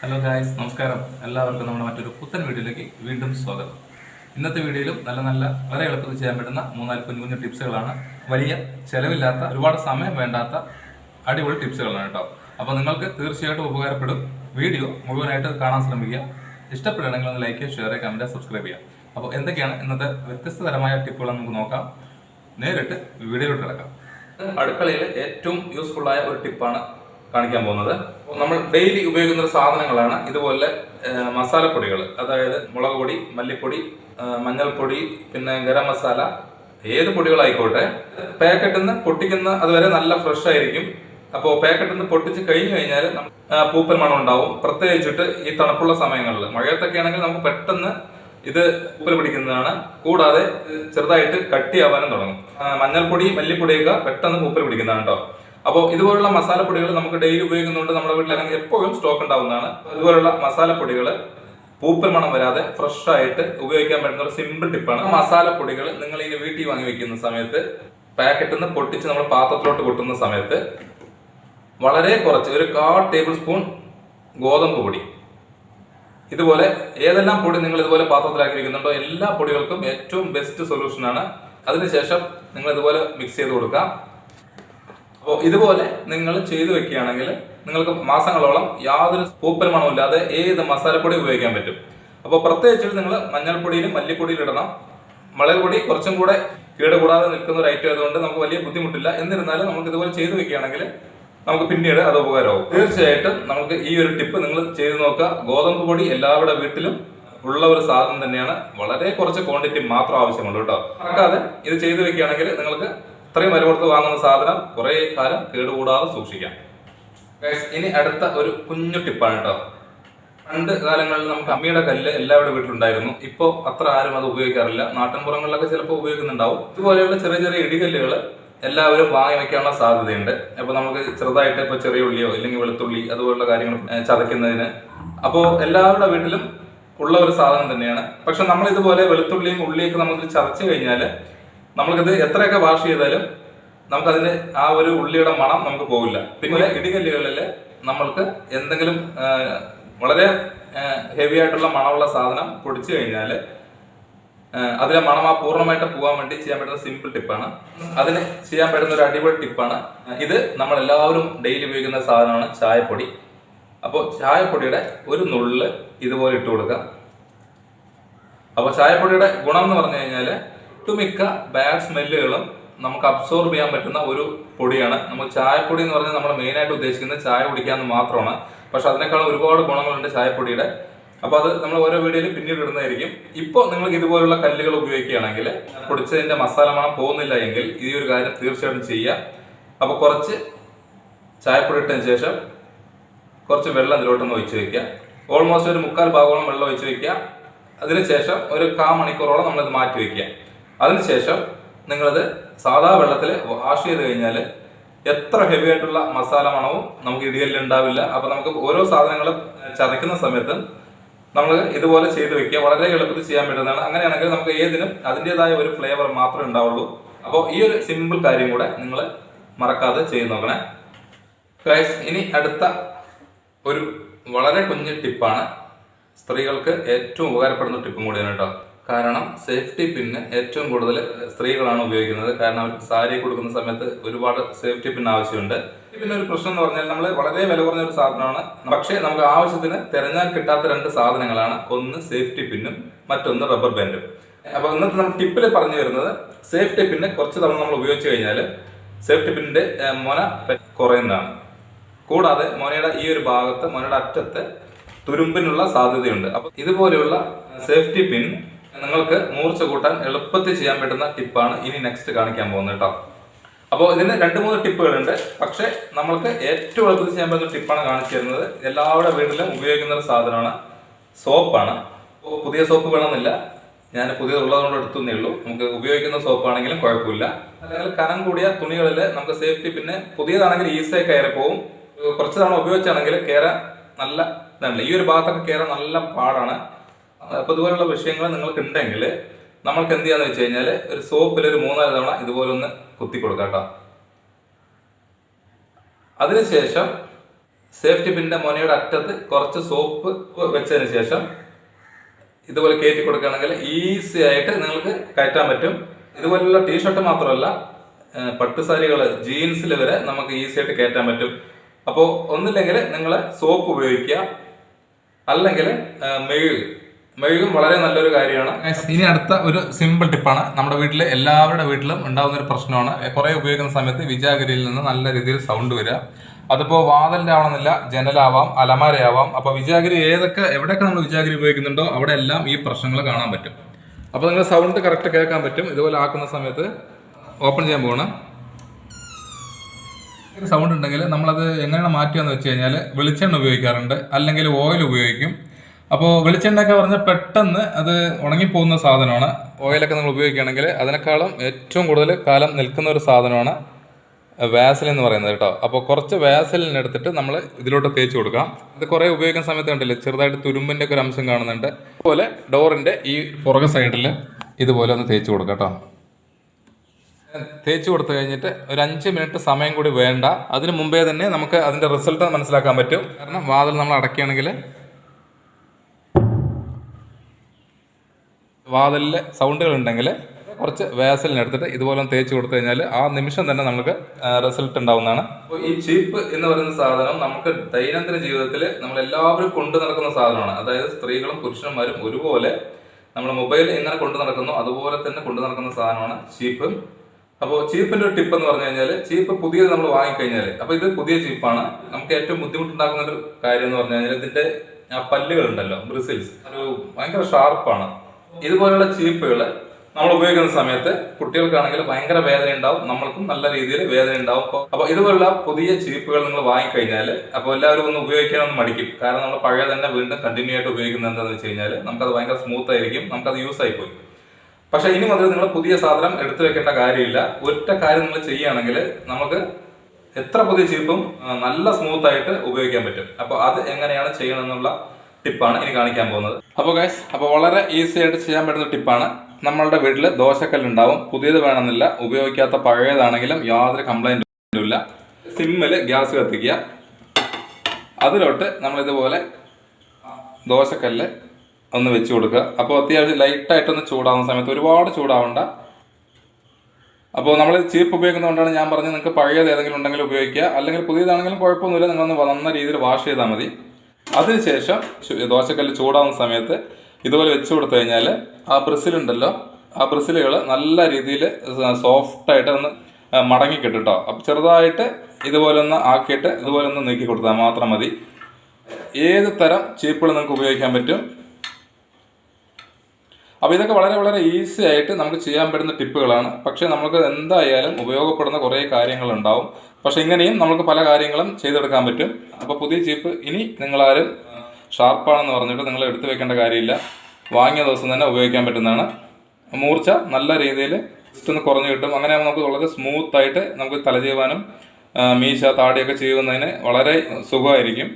Hello guys നമസ്കാരം. എല്ലാവർക്കും നമ്മുടെ മറ്റൊരു പുത്തൻ വീഡിയോയിലേക്ക് വീണ്ടും സ്വാഗതം. ഇന്നത്തെ വീഡിയോയിലും നല്ല നല്ല വളരെ എളുപ്പത്തിൽ ചെയ്യാൻ പറ്റുന്ന മൂന്നാൽ കുഞ്ഞു കുഞ്ഞു ടിപ്സുകളാണ്. വലിയ ചിലവില്ലാത്ത ഒരുപാട് സമയം വേണ്ടാത്ത അടിപൊളി ടിപ്സുകളാണ് കേട്ടോ. അപ്പോൾ നിങ്ങൾക്ക് തീർച്ചയായിട്ടും ഉപകാരപ്പെടും. വീഡിയോ മുഴുവനായിട്ട് കാണാൻ ശ്രമിക്കുക. ഇഷ്ടപ്പെടുകയാണെങ്കിൽ ഒന്ന് ലൈക്ക് ഷെയർ കമന്റ് സബ്സ്ക്രൈബ് ചെയ്യുക. അപ്പോൾ എന്തൊക്കെയാണ് ഇന്നത്തെ വ്യത്യസ്തതരമായ ടിപ്പുകൾ നമുക്ക് നോക്കാം. നേരിട്ട് വീഡിയോയിലോട്ട് കിടക്കാം. അടുക്കളയിൽ ഏറ്റവും യൂസ്ഫുൾ ആയ ഒരു ടിപ്പാണ് കാണിക്കാൻ പോകുന്നത്. നമ്മൾ ഡെയിലി ഉപയോഗിക്കുന്ന സാധനങ്ങളാണ് ഇതുപോലെ മസാലപ്പൊടികൾ. അതായത് മുളക് പൊടി മല്ലിപ്പൊടി മഞ്ഞൾപ്പൊടി പിന്നെ ഗരം മസാല ഏത് പൊടികളായിക്കോട്ടെ. പാക്കറ്റിൽ നിന്ന് പൊട്ടിക്കുന്ന അതുവരെ നല്ല ഫ്രഷ് ആയിരിക്കും. അപ്പോൾ പാക്കറ്റിൽ നിന്ന് പൊട്ടിച്ച് കഴിഞ്ഞു കഴിഞ്ഞാൽ പൂപ്പൽ മണം ഉണ്ടാവും. പ്രത്യേകിച്ചിട്ട് ഈ തണുപ്പുള്ള സമയങ്ങളിൽ. മഴയത്തൊക്കെ ആണെങ്കിൽ നമുക്ക് പെട്ടെന്ന് ഇത് പൂപ്പൽ പിടിക്കുന്നതാണ്. കൂടാതെ ചെറുതായിട്ട് കട്ടിയാവാനും തുടങ്ങും. മഞ്ഞൾപ്പൊടി മല്ലിപ്പൊടിയൊക്കെ പെട്ടെന്ന് പൂപ്പൽ പിടിക്കുന്നതാണ് കേട്ടോ അപ്പോൾ ഇതുപോലുള്ള മസാലപ്പൊടികൾ നമുക്ക് ഡെയിലി ഉപയോഗിക്കുന്നുണ്ട് നമ്മുടെ വീട്ടിലാണെങ്കിൽ എപ്പോഴും സ്റ്റോക്ക് ഉണ്ടാവുന്നതാണ്. ഇതുപോലുള്ള മസാലപ്പൊടികൾ പൂപ്പൽ മണം വരാതെ ഫ്രഷ് ആയിട്ട് ഉപയോഗിക്കാൻ പറ്റുന്ന ഒരു സിമ്പിൾ ടിപ്പാണ് മസാലപ്പൊടികൾ നിങ്ങൾ ഇനി വീട്ടിൽ വാങ്ങി വെക്കുന്ന സമയത്ത് പാക്കറ്റിൽ നിന്ന് പൊട്ടിച്ച് നമ്മൾ പാത്രത്തിലോട്ട് കൊട്ടുന്ന സമയത്ത് വളരെ കുറച്ച് ഒരു കാ ടേബിൾ സ്പൂൺ ഗോതമ്പ് പൊടി. ഇതുപോലെ ഏതെല്ലാം പൊടി നിങ്ങൾ ഇതുപോലെ പാത്രത്തിലാക്കി വെക്കുന്നുണ്ടോ എല്ലാ പൊടികൾക്കും ഏറ്റവും ബെസ്റ്റ് സൊല്യൂഷനാണ് അതിനുശേഷം നിങ്ങൾ ഇതുപോലെ മിക്സ് ചെയ്ത് കൊടുക്കുക അപ്പോൾ ഇതുപോലെ നിങ്ങൾ ചെയ്തു വെക്കുകയാണെങ്കിൽ നിങ്ങൾക്ക് മാസങ്ങളോളം യാതൊരു പൂപ്പൽ ഇല്ലാതെ ഏത് മസാലപ്പൊടി ഉപയോഗിക്കാൻ പറ്റും. അപ്പോൾ പ്രത്യേകിച്ച് നിങ്ങൾ മഞ്ഞൾപ്പൊടിയിലും മല്ലിപ്പൊടിയിലും ഇടണം. മുളക് പൊടി കുറച്ചും കൂടെ കൂടാതെ നിൽക്കുന്ന ഒരു ഐറ്റം ആയതുകൊണ്ട് നമുക്ക് വലിയ ബുദ്ധിമുട്ടില്ല. എന്നിരുന്നാലും നമുക്ക് ഇതുപോലെ ചെയ്തു വെക്കുകയാണെങ്കിൽ നമുക്ക് പിന്നീട് അത് ഉപകാരമാവും. തീർച്ചയായിട്ടും നമുക്ക് ഈ ഒരു ടിപ്പ് നിങ്ങൾ ചെയ്തു നോക്കുക. ഗോതമ്പ് പൊടി എല്ലാവരുടെ വീട്ടിലും ഉള്ള ഒരു സാധനം തന്നെയാണ്. വളരെ കുറച്ച് ക്വാണ്ടിറ്റി മാത്രം ആവശ്യമുള്ളൂ കേട്ടോ. മറക്കാതെ ഇത് ചെയ്തു വെക്കുകയാണെങ്കിൽ നിങ്ങൾക്ക് ഇത്രയും വില കൊടുത്ത് വാങ്ങുന്ന സാധനം കുറെ കാലം കേടുകൂടാതെ സൂക്ഷിക്കാം. ഇനി അടുത്ത ഒരു കുഞ്ഞു ടിപ്പാണ് കേട്ടോ. പണ്ട് കാലങ്ങളിൽ നമുക്ക് അമ്മിയുടെ കല്ല് എല്ലാവരുടെ വീട്ടിലുണ്ടായിരുന്നു. ഇപ്പോൾ അത്ര ആരും അത് ഉപയോഗിക്കാറില്ല. നാട്ടിൻപുറങ്ങളിലൊക്കെ ചിലപ്പോൾ ഉപയോഗിക്കുന്നുണ്ടാവും. ഇതുപോലെയുള്ള ചെറിയ ചെറിയ ഇടികല്ലുകൾ എല്ലാവരും വാങ്ങി വെക്കാനുള്ള സാധ്യതയുണ്ട്. അപ്പോൾ നമുക്ക് ചെറുതായിട്ട് ഇപ്പോൾ ചെറിയ ഉള്ളിയോ അല്ലെങ്കിൽ വെളുത്തുള്ളി അതുപോലുള്ള കാര്യങ്ങൾ ചതയ്ക്കുന്നതിന്. അപ്പോൾ എല്ലാവരുടെ വീട്ടിലും ഉള്ള ഒരു സാധനം തന്നെയാണ്. പക്ഷെ നമ്മൾ ഇതുപോലെ വെളുത്തുള്ളിയും ഉള്ളിയൊക്കെ നമുക്ക് ചതച്ച് കഴിഞ്ഞാൽ നമ്മൾക്കിത് എത്രയൊക്കെ വാഷ് ചെയ്താലും നമുക്കതിന് ആ ഒരു ഉള്ളിയുടെ മണം നമുക്ക് പോകില്ല. പിന്നെ ഇടികല്ലുകളിൽ നമ്മൾക്ക് എന്തെങ്കിലും വളരെ ഹെവി ആയിട്ടുള്ള മണമുള്ള സാധനം പൊടിച്ചു കഴിഞ്ഞാൽ അതിലെ മണം ആ പൂർണമായിട്ട് പോകാൻ വേണ്ടി ചെയ്യാൻ പറ്റുന്ന സിമ്പിൾ ടിപ്പാണ് അതിന് ചെയ്യാൻ പറ്റുന്ന ഒരു അടിപൊളി ടിപ്പാണ് ഇത് നമ്മൾ എല്ലാവരും ഡെയിലി ഉപയോഗിക്കുന്ന സാധനമാണ് ചായപ്പൊടി. അപ്പോൾ ചായപ്പൊടിയുടെ ഒരു നുള്ളിൽ ഇതുപോലെ ഇട്ട് കൊടുക്കാം. അപ്പോൾ ചായപ്പൊടിയുടെ ഗുണം എന്ന് പറഞ്ഞു കഴിഞ്ഞാൽ ഒട്ടുമിക്ക ബാഡ് സ്മെല്ലുകളും നമുക്ക് അബ്സോർബ് ചെയ്യാൻ പറ്റുന്ന ഒരു പൊടിയാണ്. നമ്മൾ ചായപ്പൊടി എന്ന് പറഞ്ഞാൽ നമ്മൾ മെയിനായിട്ട് ഉദ്ദേശിക്കുന്നത് ചായ കുടിക്കാന്ന് മാത്രമാണ്. പക്ഷെ അതിനേക്കാൾ ഒരുപാട് ഗുണങ്ങളുണ്ട് ചായപ്പൊടിയുടെ. അപ്പോൾ അത് നമ്മൾ ഓരോ വീഡിയോയിൽ പിന്നീട് ഇടുന്നതായിരിക്കും. ഇപ്പോൾ നിങ്ങൾക്ക് ഇതുപോലുള്ള കല്ലുകൾ ഉപയോഗിക്കുകയാണെങ്കിൽ പൊടിച്ചതിന്റെ മസാല മണം പോകുന്നില്ല എങ്കിൽ ഈ ഒരു കാര്യം തീർച്ചയായിട്ടും ചെയ്യുക. അപ്പോൾ കുറച്ച് ചായപ്പൊടി ഇട്ടതിന് ശേഷം കുറച്ച് വെള്ളം ഇതിലോട്ടൊന്ന് ഒഴിച്ച് വെക്കുക ഓൾമോസ്റ്റ് ഒരു മുക്കാൽ ഭാഗമോളം വെള്ളം ഒഴിച്ച് വെക്കുക അതിനുശേഷം ഒരു കാ മണിക്കൂറോളം നമ്മളിത് മാറ്റി വെക്കുക അതിനുശേഷം നിങ്ങളത് സാധാ വെള്ളത്തിൽ വാഷ് ചെയ്ത് കഴിഞ്ഞാൽ എത്ര ഹെവി ആയിട്ടുള്ള മസാല മണവും നമുക്ക് ഇടിയലിൽ ഉണ്ടാവില്ല. അപ്പം നമുക്ക് ഓരോ സാധനങ്ങളും ചതയ്ക്കുന്ന സമയത്ത് നമ്മൾ ഇതുപോലെ ചെയ്ത് വെക്കുക. വളരെ എളുപ്പത്തിൽ ചെയ്യാൻ പറ്റുന്നതാണ്. അങ്ങനെയാണെങ്കിൽ നമുക്ക് ഏതിനും അതിന്റെതായ ഒരു ഫ്ലേവർ മാത്രമേ ഉണ്ടാവുള്ളൂ. അപ്പോൾ ഈ ഒരു സിമ്പിൾ കാര്യം കൂടെ നിങ്ങൾ മറക്കാതെ ചെയ്ത് നോക്കണേ. ഗൈസ് ഇനി അടുത്ത ഒരു വളരെ കുഞ്ഞു ടിപ്പാണ്. സ്ത്രീകൾക്ക് ഏറ്റവും ഉപകാരപ്പെടുന്ന ടിപ്പും കൂടിയാണ് കേട്ടോ. കാരണം സേഫ്റ്റി പിന്ന് ഏറ്റവും കൂടുതൽ സ്ത്രീകളാണ് ഉപയോഗിക്കുന്നത്. കാരണം അവർക്ക് സാരി കൊടുക്കുന്ന സമയത്ത് ഒരുപാട് സേഫ്റ്റി പിൻ ആവശ്യമുണ്ട്. പിന്നെ ഒരു പ്രശ്നം എന്ന് പറഞ്ഞാൽ നമ്മൾ വളരെ വില കുറഞ്ഞ ഒരു സാധനമാണ്. പക്ഷേ നമുക്ക് ആവശ്യത്തിന് തിരഞ്ഞാൽ കിട്ടാത്ത രണ്ട് സാധനങ്ങളാണ്. ഒന്ന് സേഫ്റ്റി പിന്നും മറ്റൊന്ന് റബ്ബർ ബാൻഡും അപ്പോൾ ഇന്നത്തെ നമ്മൾ ടിപ്പിൽ പറഞ്ഞു വരുന്നത് സേഫ്റ്റി പിന്നെ കുറച്ച് തവണ നമ്മൾ ഉപയോഗിച്ച് കഴിഞ്ഞാൽ സേഫ്റ്റി പിന്നിന്റെ മൊന കുറയുന്നതാണ്. കൂടാതെ മൊനയുടെ ഈ ഒരു ഭാഗത്ത് മൊനയുടെ അറ്റത്ത് തുരുമ്പിനുള്ള സാധ്യതയുണ്ട്. അപ്പൊ ഇതുപോലെയുള്ള സേഫ്റ്റി പിൻ നിങ്ങൾക്ക് മൂർച്ച കൂട്ടാൻ എളുപ്പത്തിൽ ചെയ്യാൻ പറ്റുന്ന ടിപ്പാണ് ഇനി നെക്സ്റ്റ് കാണിക്കാൻ പോകുന്നത് കേട്ടോ. അപ്പോൾ ഇതിന് രണ്ട് മൂന്ന് ടിപ്പുകളുണ്ട്. പക്ഷേ നമ്മൾക്ക് ഏറ്റവും എളുപ്പത്തിൽ ചെയ്യാൻ പറ്റുന്ന ടിപ്പാണ് കാണിച്ചു തരുന്നത്. എല്ലാവരുടെ വീട്ടിലും ഉപയോഗിക്കുന്ന ഒരു സാധനമാണ്. സോപ്പാണ്. പുതിയ സോപ്പ് വേണമെന്നില്ല. ഞാൻ പുതിയത് ഉള്ളതുകൊണ്ട് എടുത്തുന്നേ ഉള്ളൂ. നമുക്ക് ഉപയോഗിക്കുന്ന സോപ്പാണെങ്കിലും കുഴപ്പമില്ല. അല്ലെങ്കിൽ കനം കൂടിയ തുണികളിൽ നമുക്ക് സേഫ്റ്റി പിന്നെ പുതിയതാണെങ്കിൽ ഈസിയായി കയറി പോകും കുറച്ച് തവണ ഉപയോഗിച്ചാണെങ്കിൽ കയറാൻ നല്ല ഇതാണ് ഈ ഒരു ഭാഗത്തൊക്കെ കയറാൻ നല്ല പാടാണ്. അപ്പൊ ഇതുപോലുള്ള വിഷയങ്ങൾ നിങ്ങൾക്ക് ഉണ്ടെങ്കിൽ നമ്മൾക്ക് എന്ത് ചെയ്യാന്ന് വെച്ച് കഴിഞ്ഞാൽ ഒരു സോപ്പിൽ ഒരു മൂന്നാൽ തവണ ഇതുപോലെ ഒന്ന് കുത്തി കൊടുക്കാം കേട്ടോ. അതിനുശേഷം സേഫ്റ്റി പിന്റെ മോനയുടെ അറ്റത്ത് കുറച്ച് സോപ്പ് വെച്ചതിന് ശേഷം ഇതുപോലെ കയറ്റി കൊടുക്കുകയാണെങ്കിൽ ഈസി ആയിട്ട് നിങ്ങൾക്ക് കയറ്റാൻ പറ്റും. ഇതുപോലുള്ള ടീഷർട്ട് മാത്രമല്ല പട്ടുസാരികൾ ജീൻസിൽ വരെ നമുക്ക് ഈസി ആയിട്ട് കയറ്റാൻ പറ്റും. അപ്പോൾ ഒന്നില്ലെങ്കിൽ നിങ്ങൾ സോപ്പ് ഉപയോഗിക്കുക. അല്ലെങ്കിൽ മെഴുക്. മെഴുകും വളരെ നല്ലൊരു കാര്യമാണ്. ഇനി അടുത്ത ഒരു സിമ്പിൾ ടിപ്പാണ് നമ്മുടെ വീട്ടിലെ എല്ലാവരുടെ വീട്ടിലും ഉണ്ടാകുന്ന ഒരു പ്രശ്നമാണ്. കുറെ ഉപയോഗിക്കുന്ന സമയത്ത് വിജാഗിരിയിൽ നിന്ന് നല്ല രീതിയിൽ സൗണ്ട് വരിക. അതിപ്പോ വാതലിന്റെ ആവണമെന്നില്ല ജനലാവാം അലമാരയാവാം. അപ്പൊ വിജാഗിരി ഏതൊക്കെ എവിടെയൊക്കെ നമ്മൾ വിജാഗിരി ഉപയോഗിക്കുന്നുണ്ടോ അവിടെ എല്ലാം ഈ പ്രശ്നങ്ങൾ കാണാൻ പറ്റും. അപ്പൊ നിങ്ങൾ സൗണ്ട് കറക്റ്റ് കേൾക്കാൻ പറ്റും. ഇതുപോലെ ആക്കുന്ന സമയത്ത് ഓപ്പൺ ചെയ്യാൻ പോകണം സൗണ്ട് ഉണ്ടെങ്കിൽ നമ്മളത് എങ്ങനെയാണ് മാറ്റുകയെന്ന് വെച്ച് കഴിഞ്ഞാൽ വെളിച്ചെണ്ണ ഉപയോഗിക്കാറുണ്ട്. അല്ലെങ്കിൽ ഓയിൽ ഉപയോഗിക്കും. അപ്പോൾ വെളിച്ചെണ്ണയൊക്കെ പറഞ്ഞാൽ പെട്ടെന്ന് അത് ഉണങ്ങിപ്പോകുന്ന സാധനമാണ്. ഓയിലൊക്കെ നമ്മൾ ഉപയോഗിക്കുകയാണെങ്കിൽ അതിനേക്കാളും ഏറ്റവും കൂടുതൽ കാലം നിൽക്കുന്ന ഒരു സാധനമാണ് വാസലിൻ എന്ന് പറയുന്നത് കേട്ടോ. അപ്പോൾ കുറച്ച് വാസലിൻ എടുത്തിട്ട് നമ്മൾ ഇതിലോട്ട് തേച്ച് കൊടുക്കാം. ഇത് കുറേ ഉപയോഗിക്കുന്ന സമയത്ത് കണ്ടില്ലേ ചെറുതായിട്ട് തുരുമ്പിന്റെ ഒക്കെ ഒരു അംശം കാണുന്നുണ്ട്. അതുപോലെ ഡോറിന്റെ ഈ പുറക സൈഡിൽ ഇതുപോലെ ഒന്ന് തേച്ച് കൊടുക്കാം കേട്ടോ. തേച്ച് കൊടുത്തു കഴിഞ്ഞിട്ട് ഒരു അഞ്ച് മിനിറ്റ് സമയം കൂടി വേണ്ട. അതിന് മുമ്പേ തന്നെ നമുക്ക് അതിന്റെ റിസൾട്ട് മനസ്സിലാക്കാൻ പറ്റും. കാരണം വാതിൽ നമ്മൾ അടയ്ക്കുകയാണെങ്കിൽ വാതിലിൽ സൗണ്ടുകൾ ഉണ്ടെങ്കിൽ കുറച്ച് വേസലിന് എടുത്തിട്ട് ഇതുപോലെ തേച്ച് കൊടുത്തു കഴിഞ്ഞാൽ ആ നിമിഷം തന്നെ നമുക്ക് റിസൾട്ട് ഉണ്ടാവുന്നതാണ്. അപ്പോൾ ഈ ചീപ്പ് എന്ന് പറയുന്ന സാധനം നമുക്ക് ദൈനംദിന ജീവിതത്തിൽ നമ്മൾ എല്ലാവരും കൊണ്ടു നടക്കുന്ന സാധനമാണ്. അതായത് സ്ത്രീകളും പുരുഷന്മാരും ഒരുപോലെ നമ്മൾ മൊബൈൽ എങ്ങനെ കൊണ്ടു നടക്കുന്നു അതുപോലെ തന്നെ കൊണ്ടു നടക്കുന്ന സാധനമാണ് ചീപ്പ് അപ്പോൾ ചീപ്പിന്റെ ഒരു ടിപ്പ് എന്ന് പറഞ്ഞു കഴിഞ്ഞാൽ ചീപ്പ് പുതിയത് നമ്മൾ വാങ്ങിക്കഴിഞ്ഞാൽ അപ്പോൾ ഇത് പുതിയ ചീപ്പാണ് നമുക്ക് ഏറ്റവും ബുദ്ധിമുട്ടുണ്ടാക്കുന്ന ഒരു കാര്യം എന്ന് പറഞ്ഞു കഴിഞ്ഞാൽ ഇതിന്റെ ഉണ്ടല്ലോ ബ്രിസിൽസ്. ഒരു ഭയങ്കര ഷാർപ്പാണ് ഇതുപോലുള്ള ചീപ്പുകൾ നമ്മൾ ഉപയോഗിക്കുന്ന സമയത്ത് കുട്ടികൾക്കാണെങ്കിൽ ഭയങ്കര വേദന ഉണ്ടാവും നമ്മൾക്കും നല്ല രീതിയിൽ വേദന ഉണ്ടാവും. അപ്പൊ- അപ്പൊ ഇതുപോലുള്ള പുതിയ ചീപ്പുകൾ നിങ്ങൾ വാങ്ങിക്കഴിഞ്ഞാൽ അപ്പോൾ എല്ലാവരും ഒന്ന് ഉപയോഗിക്കാനൊന്ന് മടിക്കും. കാരണം നമ്മൾ പഴയ തന്നെ വീണ്ടും കണ്ടിന്യൂ ആയിട്ട് ഉപയോഗിക്കുന്നത് എന്താണെന്ന് വെച്ച് കഴിഞ്ഞാൽ നമുക്കത് ഭയങ്കര സ്മൂത്ത് ആയിരിക്കും നമുക്കത് യൂസ് ആയി പോയി. പക്ഷെ ഇനി മുതൽ നിങ്ങൾ പുതിയ സാധനം എടുത്തു വെക്കേണ്ട കാര്യമില്ല. ഒറ്റ കാര്യം നിങ്ങൾ ചെയ്യുകയാണെങ്കിൽ നമുക്ക് എത്ര പുതിയ ചീപ്പും ആ, നല്ല സ്മൂത്ത് ആയിട്ട് ഉപയോഗിക്കാൻ പറ്റും. അപ്പോൾ അത് എങ്ങനെയാണ് ചെയ്യണമെന്നുള്ള ടിപ്പാണ് ഇനി കാണിക്കാൻ പോകുന്നത്. അപ്പോൾ ഗൈസ് അപ്പോൾ വളരെ ഈസി ആയിട്ട് ചെയ്യാൻ പറ്റുന്ന ടിപ്പാണ്. നമ്മളുടെ വീട്ടിൽ ദോശക്കല്ലുണ്ടാവും. പുതിയത് വേണമെന്നില്ല. ഉപയോഗിക്കാത്ത പഴയതാണെങ്കിലും യാതൊരു കംപ്ലൈന്റും ഇല്ല. സിമ്മിൽ ഗ്യാസ് കത്തിക്കുക. അതിലോട്ട് നമ്മളിതുപോലെ ദോശക്കല്ല് ഒന്ന് വെച്ച് കൊടുക്കുക. അപ്പോൾ അത്യാവശ്യം ലൈറ്റായിട്ടൊന്ന് ചൂടാവുന്ന സമയത്ത് ഒരുപാട് ചൂടാവണ്ട. അപ്പോൾ നമ്മൾ ചീപ്പ് ഉപയോഗിക്കുന്നതുകൊണ്ടാണ് ഞാൻ പറഞ്ഞത് നിങ്ങൾക്ക് പഴയത് ഏതെങ്കിലും ഉണ്ടെങ്കിൽ ഉപയോഗിക്കുക. അല്ലെങ്കിൽ പുതിയതാണെങ്കിലും കുഴപ്പമൊന്നുമില്ല. നിങ്ങളൊന്ന് വന്ന രീതിയിൽ വാഷ് ചെയ്താൽ മതി. അതിനുശേഷം ദോശക്കല്ല് ചൂടാവുന്ന സമയത്ത് ഇതുപോലെ വെച്ച് കൊടുത്തു കഴിഞ്ഞാൽ ആ ബ്രസിലുണ്ടല്ലോ ആ ബ്രസിലുകൾ നല്ല രീതിയിൽ സോഫ്റ്റായിട്ട് ഒന്ന് മടങ്ങി കിട്ടും കേട്ടോ അപ്പം ചെറുതായിട്ട് ഇതുപോലെ ഒന്ന് ആക്കിയിട്ട് ഇതുപോലെ ഒന്ന് നീക്കി കൊടുത്താൽ മാത്രം മതി. ഏത് തരം ചീപ്പുകൾ നിങ്ങൾക്ക് ഉപയോഗിക്കാൻ പറ്റും? അപ്പോൾ ഇതൊക്കെ വളരെ വളരെ ഈസി ആയിട്ട് നമുക്ക് ചെയ്യാൻ പറ്റുന്ന ടിപ്പുകളാണ്. പക്ഷേ നമുക്ക് എന്തായാലും ഉപയോഗപ്പെടുന്ന കുറേ കാര്യങ്ങളുണ്ടാവും. പക്ഷേ ഇങ്ങനെയും നമുക്ക് പല കാര്യങ്ങളും ചെയ്തെടുക്കാൻ പറ്റും. അപ്പോൾ പുതിയ ചീപ്പ് ഇനി നിങ്ങളാരും ഷാർപ്പാണെന്ന് പറഞ്ഞിട്ട് നിങ്ങൾ എടുത്തു വെക്കേണ്ട കാര്യമില്ല. വാങ്ങിയ ദിവസം തന്നെ ഉപയോഗിക്കാൻ പറ്റുന്നതാണ്. മൂർച്ച നല്ല രീതിയിൽ ജസ്റ്റ് ഒന്ന് കുറഞ്ഞു കിട്ടും. അങ്ങനെ നമുക്ക് വളരെ സ്മൂത്തായിട്ട് നമുക്ക് തല ചെയ്യുവാനും മീശ താടിയൊക്കെ ചെയ്യുന്നതിന് വളരെ സുഖമായിരിക്കും.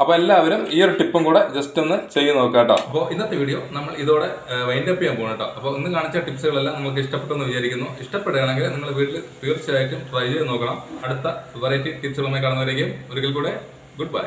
അപ്പോൾ എല്ലാവരും ഈ ഒരു ടിപ്പും കൂടെ ജസ്റ്റ് ഒന്ന് ചെയ്ത് നോക്കാം കേട്ടോ. അപ്പോൾ ഇന്നത്തെ വീഡിയോ നമ്മൾ ഇതോടെ വൈൻഡ് അപ്പ് ചെയ്യാൻ പോകണം കേട്ടോ അപ്പോൾ ഇന്ന് കാണിച്ച ടിപ്സുകളെല്ലാം നിങ്ങൾക്ക് ഇഷ്ടപ്പെട്ടെന്ന് വിചാരിക്കുന്നു. ഇഷ്ടപ്പെടുകയാണെങ്കിൽ നിങ്ങൾ വീട്ടിൽ തീർച്ചയായിട്ടും ട്രൈ ചെയ്ത് നോക്കണം. അടുത്ത വെറൈറ്റി ടിപ്സുകളുമായി കാണുന്നവരേക്കും ഒരിക്കൽ കൂടെ ഗുഡ് ബൈ